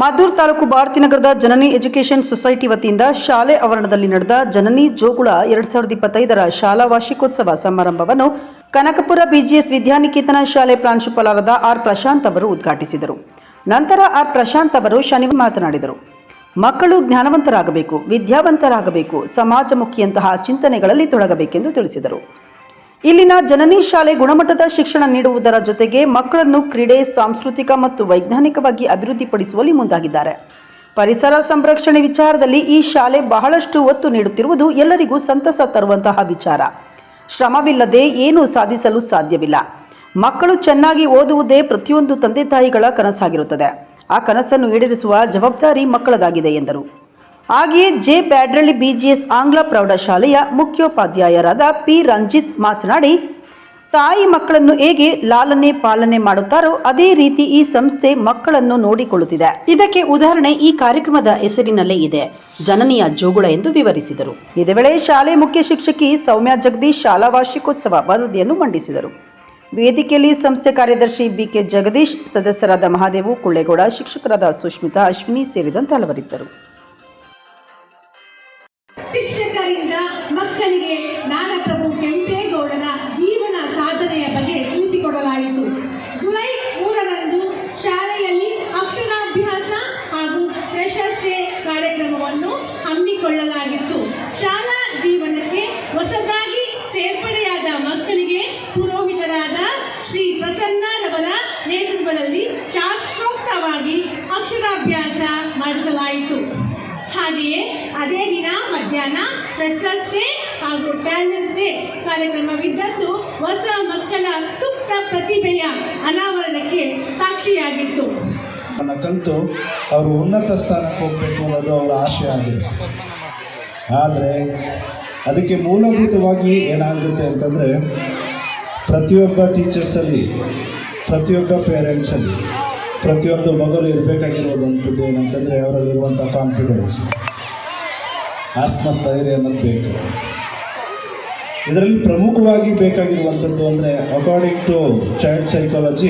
ಮಾದೂರ್ ತಾಲೂಕು ಭಾರತಿನಗರದ Janani education society ವತಿಯಿಂದ ಶಾಲೆ ಆವರಣದಲ್ಲಿ ನಡೆದ ಜನನಿ ಜೋಗುಳ ಎರಡ್ ಸಾವಿರದ ಇಪ್ಪತ್ತೈದರ ಶಾಲಾ ವಾರ್ಷಿಕೋತ್ಸವ ಸಮಾರಂಭವನ್ನು ಕನಕಪುರ ಬಿಜಿಎಸ್ ವಿದ್ಯಾನಿಕೇತನ ಶಾಲೆ ಪ್ರಾಂಶುಪಾಲರಾದ ಆರ್ ಪ್ರಶಾಂತ್ ಅವರು ಉದ್ಘಾಟಿಸಿದರು. ನಂತರ ಆರ್ ಪ್ರಶಾಂತ್ ಅವರು ಶನಿವಾರ ಮಾತನಾಡಿದರು. ಮಕ್ಕಳು ಜ್ಞಾನವಂತರಾಗಬೇಕು, ವಿದ್ಯಾವಂತರಾಗಬೇಕು, ಸಮಾಜಮುಖಿಯಂತಹ ಚಿಂತನೆಗಳಲ್ಲಿ ತೊಡಗಬೇಕೆಂದು ತಿಳಿಸಿದರು. ಇಲ್ಲಿನ ಜನನಿ ಶಾಲೆ ಗುಣಮಟ್ಟದ ಶಿಕ್ಷಣ ನೀಡುವುದರ ಜೊತೆಗೆ ಮಕ್ಕಳನ್ನು ಕ್ರೀಡೆ, ಸಾಂಸ್ಕೃತಿಕ ಮತ್ತು ವೈಜ್ಞಾನಿಕವಾಗಿ ಅಭಿವೃದ್ಧಿಪಡಿಸುವಲ್ಲಿ ಮುಂದಾಗಿದ್ದಾರೆ. ಪರಿಸರ ಸಂರಕ್ಷಣೆ ವಿಚಾರದಲ್ಲಿ ಈ ಶಾಲೆ ಬಹಳಷ್ಟು ಒತ್ತು ನೀಡುತ್ತಿರುವುದು ಎಲ್ಲರಿಗೂ ಸಂತಸ ತರುವಂತಹ ವಿಚಾರ. ಶ್ರಮವಿಲ್ಲದೆ ಏನೂ ಸಾಧಿಸಲು ಸಾಧ್ಯವಿಲ್ಲ. ಮಕ್ಕಳು ಚೆನ್ನಾಗಿ ಓದುವುದೇ ಪ್ರತಿಯೊಂದು ತಂದೆ ತಾಯಿಗಳ ಕನಸಾಗಿರುತ್ತದೆ. ಆ ಕನಸನ್ನು ಈಡೇರಿಸುವ ಜವಾಬ್ದಾರಿ ಮಕ್ಕಳದಾಗಿದೆ ಎಂದರು. ಹಾಗೆಯೇ ಜೆ ಬ್ಯಾಡ್ರಳ್ಳಿ ಬಿಜಿಎಸ್ ಆಂಗ್ಲ ಪ್ರೌಢಶಾಲೆಯ ಮುಖ್ಯೋಪಾಧ್ಯಾಯರಾದ ಪಿ ರಂಜಿತ್ ಮಾತನಾಡಿ, ತಾಯಿ ಮಕ್ಕಳನ್ನು ಹೇಗೆ ಲಾಲನೆ ಪಾಲನೆ ಮಾಡುತ್ತಾರೋ ಅದೇ ರೀತಿ ಈ ಸಂಸ್ಥೆ ಮಕ್ಕಳನ್ನು ನೋಡಿಕೊಳ್ಳುತ್ತಿದೆ. ಇದಕ್ಕೆ ಉದಾಹರಣೆ ಈ ಕಾರ್ಯಕ್ರಮದ ಹೆಸರಿನಲ್ಲೇ ಇದೆ. ಜನನಿಯ ಜೋಗುಳ ಎಂದು ವಿವರಿಸಿದರು. ಇದೇ ವೇಳೆ ಶಾಲೆ ಮುಖ್ಯ ಶಿಕ್ಷಕಿ ಸೌಮ್ಯ ಜಗದೀಶ್ ಶಾಲಾ ವಾರ್ಷಿಕೋತ್ಸವ ವರದಿಯನ್ನು ಮಂಡಿಸಿದರು. ವೇದಿಕೆಯಲ್ಲಿ ಸಂಸ್ಥೆ ಕಾರ್ಯದರ್ಶಿ ಬಿಕೆ ಜಗದೀಶ್, ಸದಸ್ಯರಾದ ಮಹಾದೇವು ಕುಳ್ಳೇಗೌಡ, ಶಿಕ್ಷಕರಾದ ಸುಷ್ಮಿತಾ ಅಶ್ವಿನಿ ಸೇರಿದಂತೆ ಹಲವರಿದ್ದರು. ಶಿಕ್ಷಕರಿಂದ ಮಕ್ಕಳಿಗೆ ನಾಡಪ್ರಭು ಕೆಂಪೇಗೌಡರ ಜೀವನ ಸಾಧನೆಯ ಬಗ್ಗೆ ತಿಳಿಸಿಕೊಡಲಾಯಿತು. ಜುಲೈ ಮೂರರಂದು ಶಾಲೆಯಲ್ಲಿ ಅಕ್ಷರಾಭ್ಯಾಸ ಹಾಗೂ ಫ್ರೆಶರ್ಸ್ ಡೇ ಕಾರ್ಯಕ್ರಮವನ್ನು ಹಮ್ಮಿಕೊಳ್ಳಲಾಗಿತ್ತು. ಶಾಲಾ ಜೀವನಕ್ಕೆ ಹೊಸದಾಗಿ ಸೇರ್ಪಡೆಯಾದ ಮಕ್ಕಳಿಗೆ ಪುರೋಹಿತರಾದ ಶ್ರೀ ಪ್ರಸನ್ನರವರ ನೇತೃತ್ವದಲ್ಲಿ ಶಾಸ್ತ್ರೋಕ್ತವಾಗಿ ಅಕ್ಷರಾಭ್ಯಾಸ ಹಾಗೆಯೇ ಅದೇ ದಿನ ಮಧ್ಯಾಹ್ನ ಫ್ರೆಶರ್ಸ್ ಡೇ ಹಾಗೂ ಟ್ಯಾಲೆಂಟ್ಸ್ ಡೇ ಕಾರ್ಯಕ್ರಮವಿದ್ದದ್ದು ಹೊಸ ಮಕ್ಕಳ ಸುಪ್ತ ಪ್ರತಿಭೆಯ ಅನಾವರಣಕ್ಕೆ ಸಾಕ್ಷಿಯಾಗಿತ್ತು. ಕಲಿತು ಅವರು ಉನ್ನತ ಸ್ಥಾನಕ್ಕೆ ಹೋಗಬೇಕು ಅನ್ನೋದು ಅವರ ಆಶೆ ಆಗಿದೆ ಆದರೆ ಅದಕ್ಕೆ ಮೂಲಭೂತವಾಗಿ ಏನಾಗುತ್ತೆ ಅಂತಂದರೆ ಪ್ರತಿಯೊಬ್ಬ ಟೀಚರ್ಸಲ್ಲಿ ಪ್ರತಿಯೊಬ್ಬ ಪೇರೆಂಟ್ಸಲ್ಲಿ ಪ್ರತಿಯೊಂದು ಮಗಲು ಇರಬೇಕಾಗಿರೋದಂಥದ್ದು ಏನಂತಂದರೆ ಅವರಲ್ಲಿರುವಂಥ ಕಾನ್ಫಿಡೆನ್ಸ್ ಆತ್ಮಸ್ಥೈರ್ಯ ಅನ್ನೋದು ಬೇಕು. ಇದರಲ್ಲಿ ಪ್ರಮುಖವಾಗಿ ಬೇಕಾಗಿರುವಂಥದ್ದು ಅಂದರೆ ಅಕಾರ್ಡಿಂಗ್ ಟು ಚೈಲ್ಡ್ ಸೈಕಾಲಜಿ